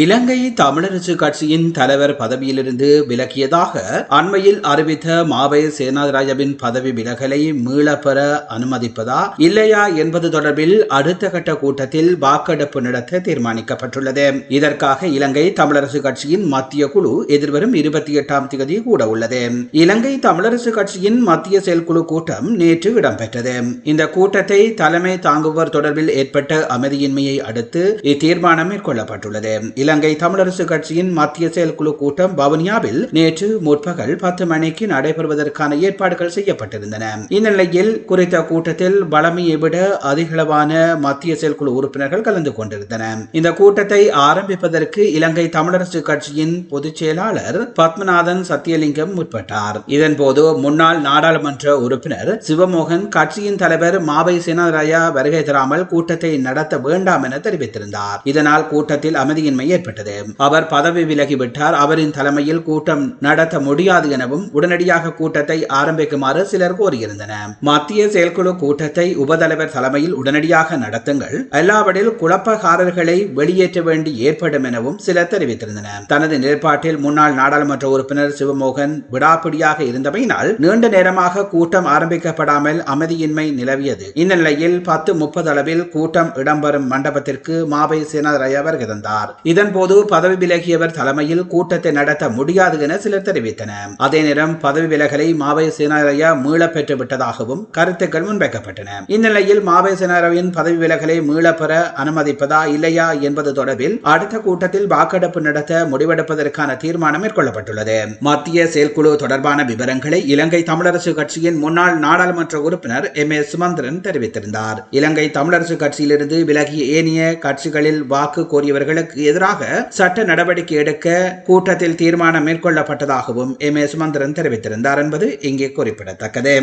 இலங்கை தமிழரசு கட்சியின் தலைவர் பதவியிலிருந்து விலகியதாக அண்மையில் அறிவித்த மாவை சேனாதராஜவின் பதவி விலகலை மீளப்பெற அனுமதிப்பதா இல்லையா என்பது தொடர்பில் அடுத்த கட்ட கூட்டத்தில் வாக்கெடுப்பு நடத்த தீர்மானிக்கப்பட்டுள்ளது. இதற்காக இலங்கை தமிழரசு கட்சியின் மத்திய குழு எதிர்வரும் இருபத்தி எட்டாம் தேதி கூட உள்ளது. இலங்கை தமிழரசு கட்சியின் மத்திய செயற்குழு கூட்டம் நேற்று இடம்பெற்றது. இந்த கூட்டத்தை தலைமை தாங்குவோர் தொடர்பில் ஏற்பட்ட அமைதியின்மையை அடுத்து இத்தீர்மானம் மேற்கொள்ளப்பட்டுள்ளது. இலங்கை தமிழரசு கட்சியின் மத்திய செயற்குழு கூட்டம் வவுனியாவில் நேற்று முற்பகல் பத்து மணிக்கு நடைபெறுவதற்கான ஏற்பாடுகள் செய்யப்பட்டிருந்தன. இந்நிலையில் குறித்த கூட்டத்தில் பலமையை விட அதிகளவான மத்திய செயற்குழு உறுப்பினர்கள் கலந்து கொண்டிருந்தனர். இந்த கூட்டத்தை ஆரம்பிப்பதற்கு இலங்கை தமிழரசு கட்சியின் பொதுச் செயலாளர் பத்மநாதன் சத்தியலிங்கம் முற்பட்டார். இதன்போது முன்னாள் நாடாளுமன்ற உறுப்பினர் சிவமோகன் கட்சியின் தலைவர் மாவை சேனாராயா வருகை தராமல் கூட்டத்தை நடத்த வேண்டாம் என தெரிவித்திருந்தார். இதனால் கூட்டத்தில் அமைதியின்மை ஏற்பட்டது. அவர் பதவி விலகிவிட்டார் அவரின் தலைமையில் கூட்டம் நடத்த முடியாது எனவும் உடனடியாக கூட்டத்தை ஆரம்பிக்குமாறு சிலர் கோரியிருந்தனர். மத்திய செயற்குழு கூட்டத்தை உபதலைவர் தலைமையில் உடனடியாக நடத்துங்கள். எல்லாவற்றில் குழப்பக்காரர்களை வெளியேற்ற வேண்டி ஏற்படும் எனவும் சிலர் தெரிவித்திருந்தனர். தனது நிலைப்பாட்டில் முன்னாள் நாடாளுமன்ற உறுப்பினர் சிவமோகன் விடாப்பிடியாக இருந்தமையினால் நீண்ட நேரமாக கூட்டம் ஆரம்பிக்கப்படாமல் அமைதியின்மை நிலவியது. இந்நிலையில் பத்து முப்பது அளவில் கூட்டம் இடம்பெறும் மண்டபத்திற்கு மாவை சேனாதராயா வருகை தந்தார் இதன்போது பதவி விலகியவர் தலைமையில் கூட்டத்தை நடத்த முடியாது என சிலர் தெரிவித்தனர். அதே நேரம் பதவி விலகலை மாவை சேனாரயா மீள பெற்று விட்டதாகவும் கருத்துக்கள் முன்வைக்கப்பட்டன. இந்நிலையில் மாவை சேனாரவின் பதவி விலகலை மீளப்பெற அனுமதிப்பதா இல்லையா என்பது தொடர்பில் அடுத்த கூட்டத்தில் வாக்கெடுப்பு நடத்த முடிவெடுப்பதற்கான தீர்மானம் மேற்கொள்ளப்பட்டுள்ளது. மத்திய செயற்குழு தொடர்பான விவரங்களை இலங்கை தமிழரசு கட்சியின் முன்னாள் நாடாளுமன்ற உறுப்பினர் எம். ஏ. சுமந்திரன் தெரிவித்திருந்தார். இலங்கை தமிழரசு கட்சியிலிருந்து விலகிய ஏனைய கட்சிகளில் வாக்கு கோரியவர்களுக்கு எதிராக சட்ட நடவடிக்கை எடுக்க கூட்டத்தில் தீர்மானம் மேற்கொள்ளப்பட்டதாகவும் எம் ஏ சுமந்திரன் தெரிவித்திருந்தார் என்பது இங்கே குறிப்பிடத்தக்கது.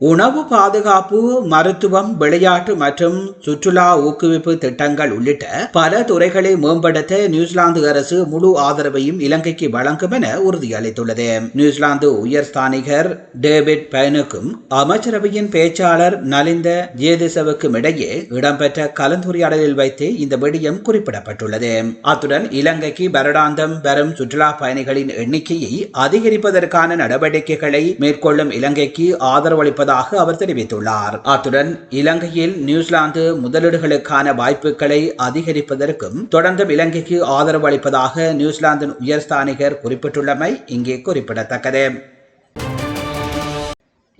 உணவு பாதுகாப்பு மருத்துவம் விளையாட்டு மற்றும் சுற்றுலா ஊக்குவிப்பு திட்டங்கள் உள்ளிட்ட பல துறைகளை மேம்படுத்த நியூசிலாந்து அரசு முழு ஆதரவையும் இலங்கைக்கு வழங்கும் என உறுதியளித்துள்ளது. நியூசிலாந்து உயர் ஸ்தானிகர் டேவிட் பயனுக்கும் அமைச்சரவையின் பேச்சாளர் நலிந்த ஜேதிசவுக்கும் இடையே இடம்பெற்ற கலந்துரையாடலில் வைத்து இந்த விடயம் குறிப்பிடப்பட்டுள்ளது. அத்துடன் இலங்கைக்கு வருடாந்தம் வரும் சுற்றுலா பயணிகளின் எண்ணிக்கையை அதிகரிப்பதற்கான நடவடிக்கைகளை மேற்கொள்ளும் இலங்கைக்கு வருவதாக அவர் தெரிவித்துள்ளார். அத்துடன் இலங்கையில் நியூசிலாந்து முதலீடுகளுக்கான வாய்ப்புகளை அதிகரிப்பதற்கும் தொடர்ந்து இலங்கைக்கு ஆதரவு அளிப்பதாக நியூசிலாந்தின் உயர்ஸ்தானிகர் குறிப்பிட்டுள்ளமை இங்கே குறிப்பிடத்தக்கது.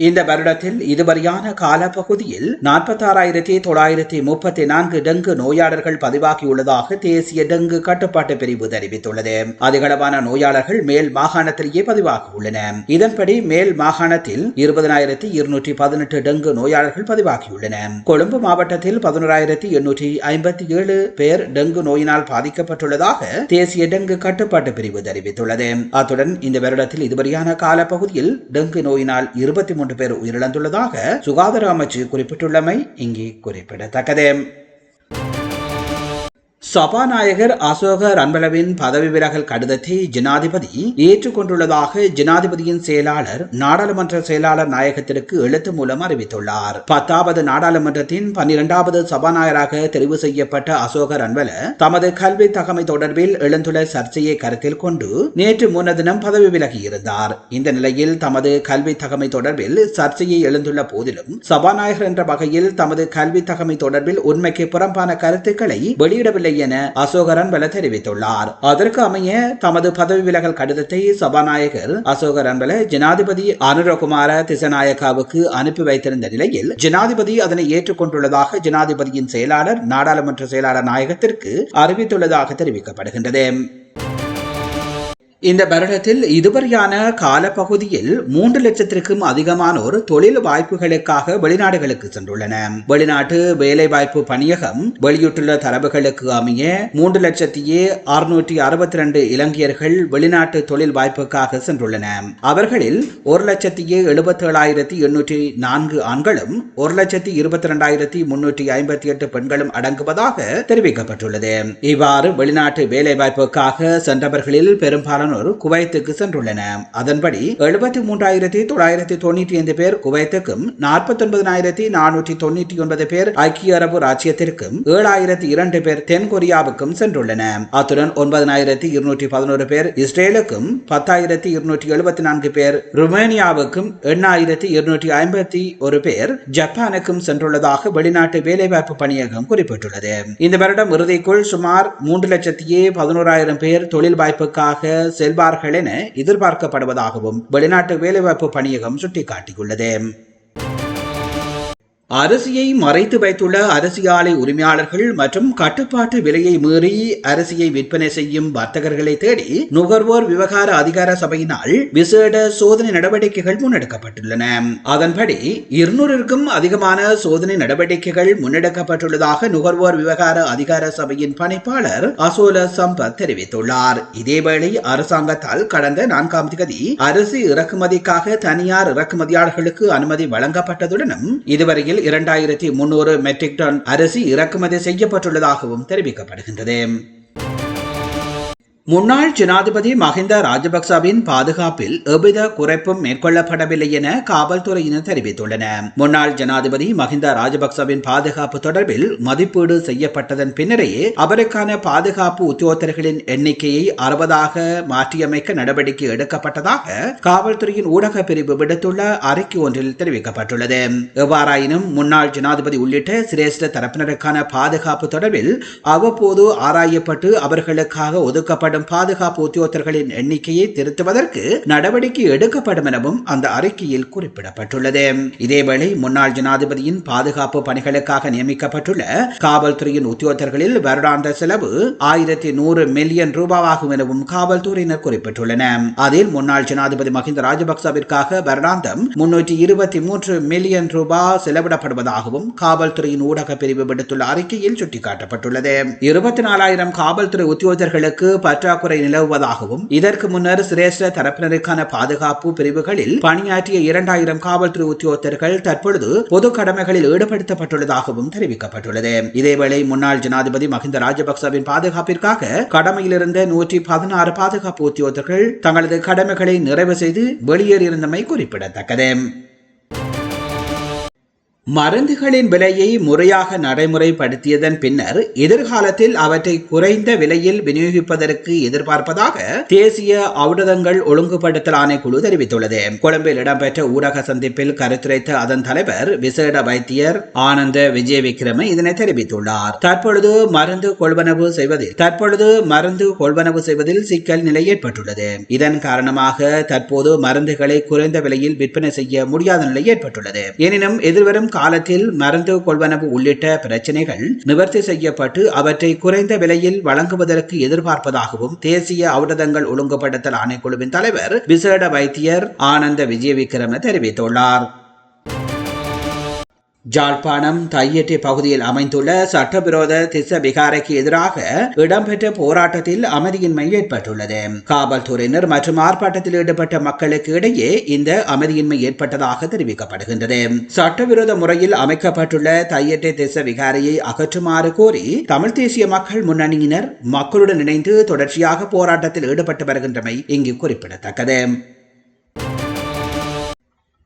இந்த வருடத்தில் இதுவரையான காலப்பகுதியில் நாற்பத்தாறாயிரத்தி தொள்ளாயிரத்தி முப்பத்தி நான்கு டெங்கு நோயாளர்கள் பதிவாகியுள்ளதாக தேசிய டெங்கு கட்டுப்பாட்டு பிரிவு தெரிவித்துள்ளது. அதிகளவான நோயாளர்கள் மேல் மாகாணத்திலேயே பதிவாகியுள்ளன. இதன்படி மேல் மாகாணத்தில் இருபதனாயிரத்தி இருநூற்றி பதினெட்டு டெங்கு நோயாளர்கள் பதிவாகியுள்ளன. கொழும்பு மாவட்டத்தில் பதினோராயிரத்தி எண்ணூற்றி ஐம்பத்தி ஏழு பேர் டெங்கு நோயினால் பாதிக்கப்பட்டுள்ளதாக தேசிய டெங்கு கட்டுப்பாட்டு பிரிவு தெரிவித்துள்ளது. அத்துடன் இந்த வருடத்தில் இதுவரையான காலப்பகுதியில் டெங்கு நோயினால் இருபத்தி மூன்று பேர் உயிரிழந்துள்ளதாக சுகாதார அமைச்சு குறிப்பிட்டுள்ளமை இங்கே குறிப்பிடத்தக்கது. சபாநாயகர் அசோகர் அன்பளவின் பதவி விலகல் கடிதத்தை ஜனாதிபதி ஏற்றுக்கொண்டுள்ளதாக ஜனாதிபதியின் செயலாளர் நாடாளுமன்ற செயலாளர் நாயகத்திற்கு எழுத்து மூலம் அறிவித்துள்ளார். பத்தாவது நாடாளுமன்றத்தின் பன்னிரண்டாவது சபாநாயகராக தெரிவு செய்யப்பட்ட அசோகர் அன்பல தமது கல்வி தகமை தொடர்பில் எழுந்துள்ள சர்ச்சையை கருத்தில் கொண்டு நேற்று முன்னதினம் பதவி விலகியிருந்தார். இந்த நிலையில் தமது கல்வி தகமை தொடர்பில் சர்ச்சையை எழுந்துள்ள போதிலும் சபாநாயகர் என்ற வகையில் தமது கல்வி தகமை தொடர்பில் உண்மைக்கு புறம்பான கருத்துக்களை வெளியிடவில்லை என அசோகரன் பல தெரிவித்துள்ளார். அதற்கு அமைய தமது பதவி விலகல் கடிதத்தை சபாநாயகர் அசோகரன் பல ஜனாதிபதி அனுரகுமார திசநாயக்காவுக்கு அனுப்பி வைத்திருந்த நிலையில் ஜனாதிபதி அதனை ஏற்றுக்கொண்டுள்ளதாக ஜனாதிபதியின் செயலாளர் நாடாளுமன்ற செயலாளர் நாயகத்திற்கு அறிவித்துள்ளதாக தெரிவிக்கப்படுகின்றது. இந்த வருடத்தில் இதுவரையான காலப்பகுதியில் மூன்று லட்சத்திற்கும் அதிகமானோர் தொழில் வாய்ப்புகளுக்காக வெளிநாடுகளுக்கு சென்றுள்ளன வெளிநாட்டு வேலை வாய்ப்பு பணியகம் வெளியிட்டுள்ள தரவுகளுக்கு அமைய மூன்று லட்சத்தியே அறுநூற்றி அறுபத்தி ரெண்டு இலங்கையர்கள் வெளிநாட்டு தொழில் வாய்ப்புக்காக சென்றுள்ளன அவர்களில் ஒரு லட்சத்தியே எழுபத்தி ஏழாயிரத்தி எண்ணூற்றி நான்கு ஆண்களும் ஒரு லட்சத்தி இருபத்தி ரெண்டாயிரத்தி முன்னூற்றி ஐம்பத்தி எட்டு பெண்களும் அடங்குவதாக தெரிவிக்கப்பட்டுள்ளது. இவ்வாறு வெளிநாட்டு வேலைவாய்ப்புக்காக சென்றவர்களில் பெரும்பாலும் பெரும்பாலானோர் குவைத்துக்கு சென்றுள்ளன. அதன்படி எழுபத்தி மூன்றாயிரத்தி தொள்ளாயிரத்தி தொண்ணூற்றி ஐந்து பேர் குவைத்துக்கும் நாற்பத்தி ஒன்பதாயிரத்தி நானூற்றி தொண்ணூற்றி ஒன்பது பேர் ஐக்கிய அரபு ராஜ்யத்திற்கும் ஏழாயிரத்தி இரண்டு பேர் தென்கொரியாவுக்கும் சென்றுள்ளன. அத்துடன் ஒன்பதாயிரத்தி இருநூற்றி பதினோரு பேர் இஸ்ரேலுக்கும் பத்தாயிரத்தி இருநூற்றி எழுபத்தி நான்கு பேர் ருமேனியாவுக்கும் எண்ணாயிரத்தி இருநூற்றி ஐம்பத்தி ஒரு பேர் ஜப்பானுக்கும் சென்றுள்ளதாக வெளிநாட்டு வேலைவாய்ப்பு பணியகம் குறிப்பிட்டுள்ளது. இந்த வருடம் இறுதிக்குள் சுமார் மூன்று லட்சத்தியே பதினோராயிரம் பேர் தொழில் வாய்ப்புக்காக செல்வார்கள் என எதிர்பார்க்கப்படுவதாகவும் வெளிநாட்டு வேலைவாய்ப்பு பணியகம் சுட்டிக்காட்டியுள்ளது. அரிசியை மறைத்து வைத்துள்ள அரிசி ஆலை உரிமையாளர்கள் மற்றும் கட்டுப்பாட்டு விலையை மீறி அரிசியை விற்பனை செய்யும் வர்த்தகர்களை தேடி நுகர்வோர் விவகார அதிகார சபையினால் விசேட சோதனை நடவடிக்கைகள் முன்னெடுக்கப்பட்டுள்ளன. அதன்படி இருநூறுக்கும் அதிகமான சோதனை நடவடிக்கைகள் முன்னெடுக்கப்பட்டுள்ளதாக நுகர்வோர் விவகார அதிகார சபையின் பணிப்பாளர் அசோல சம்பத் தெரிவித்துள்ளார். இதேவேளை அரசாங்கத்தால் கடந்த நான்காம் தேதி அரிசி இறக்குமதிக்காக தனியார் இறக்குமதியாளர்களுக்கு அனுமதி வழங்கப்பட்டதுடனும் இதுவரையில் இரண்டாயிரத்தி முன்னூறு மெட்ரிக் டன் அரிசி இறக்குமதி செய்யப்பட்டுள்ளதாகவும் தெரிவிக்கப்படுகின்றது. முன்னாள் ஜனாதிபதி மஹிந்த ராஜபக்சவின் பாதுகாப்பில் எவ்வித குறைப்பும் மேற்கொள்ளப்படவில்லை என காவல்துறையினர் தெரிவித்துள்ளனர் முன்னாள் ஜனாதிபதி மஹிந்த ராஜபக்சவின் பாதுகாப்பு தொடர்பில் மதிப்பீடு செய்யப்பட்டதன் பின்னரே அவருக்கான பாதுகாப்பு உத்தியோகத்தர்களின் எண்ணிக்கையை அறுபதாக மாற்றியமைக்க நடவடிக்கை எடுக்கப்பட்டதாக காவல்துறையின் ஊடக பிரிவு விடுத்துள்ள அறிக்கை ஒன்றில் தெரிவிக்கப்பட்டுள்ளது. எவ்வாறாயினும் முன்னாள் ஜனாதிபதி உள்ளிட்ட சிரேஷ்ட தரப்பினருக்கான பாதுகாப்பு தொடர்பில் அவ்வப்போது ஆராயப்பட்டு அவர்களுக்காக ஒதுக்கப்பட்ட செயல்படும் பாதுகாப்பு உத்தியோகர்களின் எண்ணிக்கையை திருத்துவதற்கு நடவடிக்கை எடுக்கப்படும் எனவும் அந்த அறிக்கையில் குறிப்பிடப்பட்டுள்ளது. இதேவேளை முன்னாள் ஜனாதிபதியின் பாதுகாப்பு பணிகளுக்காக நியமிக்கப்பட்டுள்ள காவல்துறையின் உத்தியோகர்களில் வருடாந்த செலவு ஆயிரத்தி நூறு மில்லியன் ரூபாவாகும் எனவும் காவல்துறையினர் குறிப்பிட்டுள்ளனர் அதில் முன்னாள் ஜனாதிபதி மஹிந்த ராஜபக்சவிற்காக வருடாந்தம் முன்னூற்றி இருபத்தி மூன்று மில்லியன் ரூபாய் செலவிடப்படுவதாகவும் காவல்துறையின் ஊடக பிரிவு விடுத்துள்ள அறிக்கையில் சுட்டிக்காட்டப்பட்டுள்ளது. இருபத்தி நாலாயிரம் காவல்துறை உத்தியோகர்களுக்கு பற்ற பற்றாக்குறை நிலவுவதாகவும் இதற்கு முன்னர் சிரேஷ்ட தரப்பினருக்கான பாதுகாப்பு பிரிவுகளில் பணியாற்றிய இரண்டாயிரம் காவல்துறை உத்தியோகத்தர்கள் தற்பொழுது பொது கடமைகளில் ஈடுபடுத்தப்பட்டுள்ளதாகவும் தெரிவிக்கப்பட்டுள்ளது. இதேவேளை முன்னாள் ஜனாதிபதி மஹிந்த ராஜபக்சவின் பாதுகாப்பிற்காக கடமையிலிருந்த நூற்றி பதினாறு பாதுகாப்பு உத்தியோகத்தர்கள் தங்களது கடமைகளை நிறைவு செய்து வெளியேறியிருந்தமை குறிப்பிடத்தக்கது. மருந்துகளின் விலையை முறையாக நடைமுறைப்படுத்தியதன் பின்னர் எதிர்காலத்தில் அவற்றை குறைந்த விலையில் விநியோகிப்பதற்கு எதிர்பார்ப்பதாக தேசிய ஔடதங்கள் ஒழுங்குபடுத்தல் ஆணைக்குழு தெரிவித்துள்ளது. கொழும்பில் இடம்பெற்ற ஊடக சந்திப்பில் கருத்துரைத்த அதன் தலைவர் விசேட வைத்தியர் ஆனந்த விஜய விக்ரம இதனை தெரிவித்துள்ளார். தற்பொழுது மருந்து கொள்வனவு செய்வதில் தற்பொழுது மருந்து கொள்வனவு செய்வதில் சிக்கல் நிலை ஏற்பட்டுள்ளது. இதன் காரணமாக தற்போது மருந்துகளை குறைந்த விலையில் விற்பனை செய்ய முடியாத நிலை ஏற்பட்டுள்ளது. எனினும் எதிர்வரும் காலத்தில் மருந்து கொள்வனவு உள்ளிட்ட பிரச்சனைகள் நிவர்த்தி செய்யப்பட்டு அவற்றை குறைந்த விலையில் வழங்குவதற்கு எதிர்பார்ப்பதாகவும் தேசிய ஔடதங்கள் ஒழுங்குபடுத்தல் ஆணைக்குழுவின் தலைவர் விசேட வைத்தியர் ஆனந்த விஜயவிக்ரம தெரிவித்துள்ளார். ஜாழ்ப்பாணம் தையெட்டி பகுதியில் அமைந்துள்ள சட்டவிரோத திச விகாரைக்கு எதிராக இடம்பெற்ற போராட்டத்தில் அமைதியின்மை ஏற்பட்டுள்ளது. காவல்துறையினர் மற்றும் ஆர்ப்பாட்டத்தில் ஈடுபட்ட மக்களுக்கு இடையே இந்த அமைதியின்மை ஏற்பட்டதாக தெரிவிக்கப்படுகின்றது. சட்டவிரோத முறையில் அமைக்கப்பட்டுள்ள தையெட்டி திச விகாரையை அகற்றுமாறு கோரி தமிழ் தேசிய மக்கள் முன்னணியினர் மக்களுடன் இணைந்து தொடர்ச்சியாக போராட்டத்தில் ஈடுபட்டு வருகின்றமை இங்கு குறிப்பிடத்தக்கது.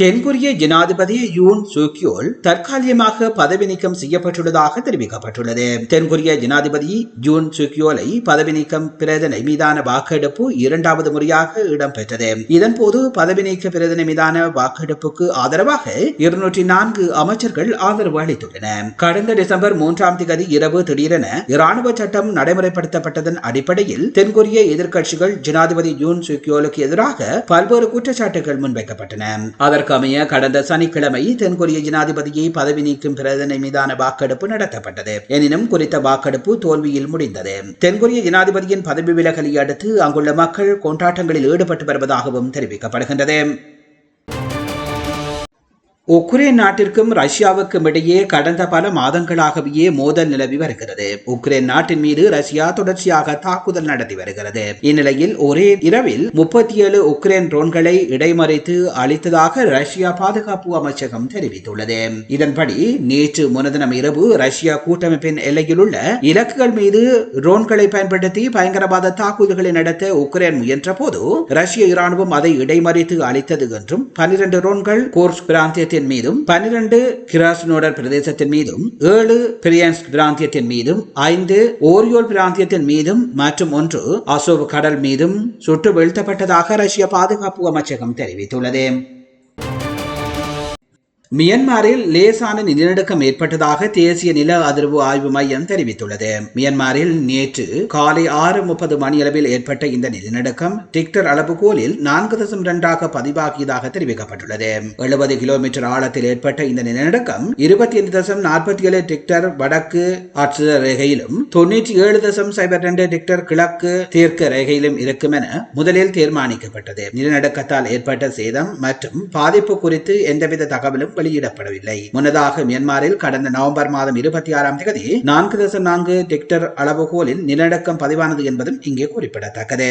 தென்கொரிய ஜனாதிபதி யூன் சுக்யோல் தற்காலிகமாக பதவி நீக்கம் செய்யப்பட்டுள்ளதாக தெரிவிக்கப்பட்டுள்ளது. தென்கொரிய ஜனாதிபதி ஜூன் சுக்யோலை பதவி நீக்கம் பிரேதனை மீதான வாக்கெடுப்பு இரண்டாவது முறையாக இடம்பெற்றது. இதன்போது பதவி நீக்க பிரதனை மீதான வாக்கெடுப்புக்கு ஆதரவாக இருநூற்றி நான்கு அமைச்சர்கள் ஆதரவு அளித்துள்ளனர் கடந்த டிசம்பர் மூன்றாம் தேதி இரவு திடீரென இராணுவ சட்டம் நடைமுறைப்படுத்தப்பட்டதன் அடிப்படையில் தென்கொரிய எதிர்க்கட்சிகள் ஜனாதிபதி யூன் சுக்யோலுக்கு எதிராக பல்வேறு குற்றச்சாட்டுகள் முன்வைக்கப்பட்டன. அதற்கு அமைய கடந்த சனிக்கிழமை தென்கொரிய ஜனாதிபதியை பதவி நீக்கும் பிரதனை மீதான வாக்கெடுப்பு நடத்தப்பட்டது. எனினும் குறித்த வாக்கெடுப்பு தோல்வியில் முடிந்தது. தென்கொரிய ஜனாதிபதியின் பதவி விலகலை அடுத்து அங்குள்ள மக்கள் கொண்டாட்டங்களில் ஈடுபட்டு வருவதாகவும் தெரிவிக்கப்படுகின்றது. உக்ரைன் நாட்டிற்கும் ரஷ்யாவுக்கும் இடையே கடந்த பல மாதங்களாகவே மோதல் நிலவி வருகிறது. உக்ரைன் நாட்டின் மீது ரஷ்யா தொடர்ச்சியாக தாக்குதல் நடத்தி வருகிறது. இந்நிலையில் ஒரே இரவில் முப்பத்தி ஏழு உக்ரைன் ட்ரோன்களை இடைமறித்து அளித்ததாக ரஷ்யா பாதுகாப்பு அமைச்சகம் தெரிவித்துள்ளது. இதன்படி நேற்று முனதினம் இரவு ரஷ்யா கூட்டமைப்பின் எல்லையில் உள்ள இலக்குகள் மீது ட்ரோன்களை பயன்படுத்தி பயங்கரவாத தாக்குதல்களை நடத்த உக்ரைன் முயன்ற போது ரஷ்ய இராணுவம் அதை இடைமறித்து அளித்தது என்றும் பனிரண்டு ட்ரோன்கள் கோர்ஸ் பிராந்தியத்தில் பிராந்தியத்தின் மீதும் பனிரெண்டு கிராஸ்னோடர் பிரதேசத்தின் மீதும் ஏழு பிரியான்ஸ்க் பிராந்தியத்தின் மீதும் ஐந்து ஓரியோல் பிராந்தியத்தின் மீதும் மற்றும் ஒன்று அசோவ் கடல் மீதும் சுட்டு வீழ்த்தப்பட்டதாக ரஷ்ய பாதுகாப்பு அமைச்சகம் தெரிவித்துள்ளது. மியன்மாரில் லேசான நிலநடுக்கம் ஏற்பட்டதாக தேசிய நில அதிர்வு ஆய்வு மையம் தெரிவித்துள்ளது. மியன்மாரில் நேற்று காலை ஆறு முப்பது மணியளவில் ஏற்பட்ட இந்த நிலநடுக்கம் டிக்டர் அளவுகோலில் நான்கு தசம் இரண்டாக பதிவாகியதாக தெரிவிக்கப்பட்டுள்ளது. எழுபது கிலோமீட்டர் ஆழத்தில் ஏற்பட்ட இந்த நிலநடுக்கம் இருபத்தி ஐந்து தசம் நாற்பத்தி ஏழு டிக்டர் வடக்கு ஆட்சியர் ரேகையிலும் தொன்னூற்றி ஏழு தசம் சைபர் இரண்டு டிக்டர் கிழக்கு தீர்க்க ரேகையிலும் இருக்கும் என முதலில் தீர்மானிக்கப்பட்டது. நிலநடுக்கத்தால் ஏற்பட்ட சேதம் மற்றும் பாதிப்பு குறித்து எந்தவித தகவலும் வெளியிடப்படவில்லை. முன்னதாக மியான்மரில் கடந்த நவம்பர் மாதம் இருபத்தி ஆறாம் தேதி நான்கு தசம் நான்கு டெக்டர் அளவுகோலில் நிலநடுக்கம் பதிவானது என்பதும் இங்கே குறிப்பிடத்தக்கது.